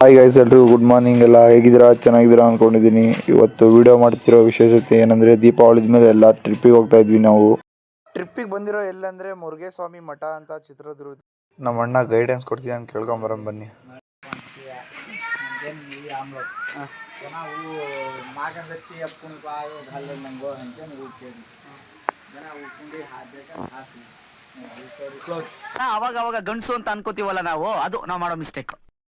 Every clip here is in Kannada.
ಹಾಯ್ ಗಾಯ್ಸ್ ಎಲ್ರಿಗೂ ಗುಡ್ ಮಾರ್ನಿಂಗ್ ಎಲ್ಲ. ಹೇಗಿದ್ದೀರಾ? ಚೆನ್ನಾಗಿದ್ದೀರಾ ಅಂದ್ಕೊಂಡಿದ್ದೀನಿ ಇವತ್ತು ವಿಡಿಯೋ ಮಾಡ್ತಿರೋ ವಿಶೇಷತೆ ಏನಂದರೆ ದೀಪಾವಳಿದ ಮೇಲೆ ಎಲ್ಲ ಟ್ರಿಪ್ಪಿಗೆ ಹೋಗ್ತಾ ಇದ್ವಿ ನಾವು. ಟ್ರಿಪ್ಪಿಗೆ ಬಂದಿರೋ ಎಲ್ಲಂದರೆ ಮುರುಗೇಸ್ವಾಮಿ ಮಠ ಅಂತ ಚಿತ್ರದುರ್ಗ ನಮ್ಮ ಅಣ್ಣ ಗೈಡೆನ್ಸ್ ಕೊಡ್ತೀನಿ ಅಂತ ಕೇಳ್ಕೊಂಬರಂ ಬನ್ನಿ. ಅವಾಗ ಅವಾಗ ಗಂಡಸು ಅಂತ ಅನ್ಕೋತೀವಲ್ಲ ನಾವು? ಅದು ನಾವು ಮಾಡೋ ಮಿಸ್ಟೇಕ್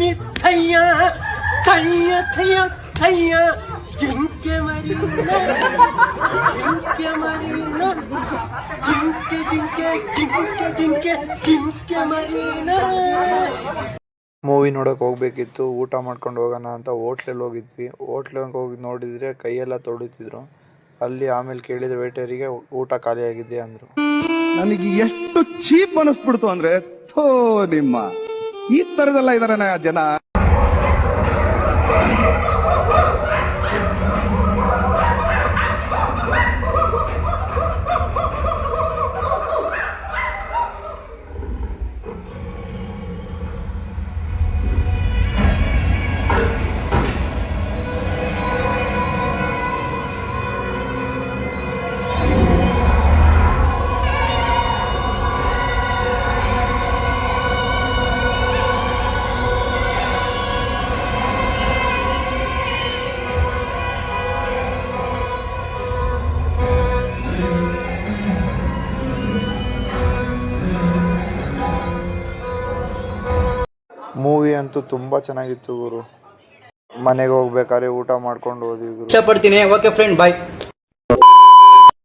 ಮಿಥಯ್ಯ ಥಯ್ಯ ಥಯ್ಯ ತಯ್ಯ ಜಿಂಕೆ ಮರಿನ ಜಿಂಕೆ ಜಿಂಕೆ ಜಿಂಕೆ ಜಿಂಕೆ ಜಿಂಕೆ ಜಿಂಕೆ ಮರಿನ ಮೂವಿ ನೋಡೋಕೆ ಹೋಗ್ಬೇಕಿತ್ತು ಊಟ ಮಾಡ್ಕೊಂಡು ಹೋಗೋಣ ಅಂತ ಹೋಟ್ಲಲ್ಲಿ ಹೋಗಿದ್ವಿ. ಹೋಟ್ಲಿಗೆ ಹೋಗಿ ನೋಡಿದರೆ ಕೈಯೆಲ್ಲ ತೊಳಿತಿದ್ರು ಅಲ್ಲಿ ಆಮೇಲೆ ಕೇಳಿದ ವೇಟರಿಗೆ ಊಟ ಖಾಲಿಯಾಗಿದೆ ಅಂದರು. ನನಗೆ ಎಷ್ಟು ಚೀಪ್ ಅನಿಸ್ಬಿಡ್ತು ಅಂದ್ರೆ ಥೋ ನಿಮ್ಮ. ಈ ತರದೆಲ್ಲ ಇದಾರೆ ಜನ. ಮೂವಿ ಅಂತೂ ತುಂಬ ಚೆನ್ನಾಗಿತ್ತು ಗುರು. ಮನೆಗೆ ಹೋಗ್ಬೇಕಾದ್ರೆ ಊಟ ಮಾಡ್ಕೊಂಡು ಹೋದ್ವಿ ಗುರು. ಇಷ್ಟಪಡ್ತೀನಿ. Okay friend bye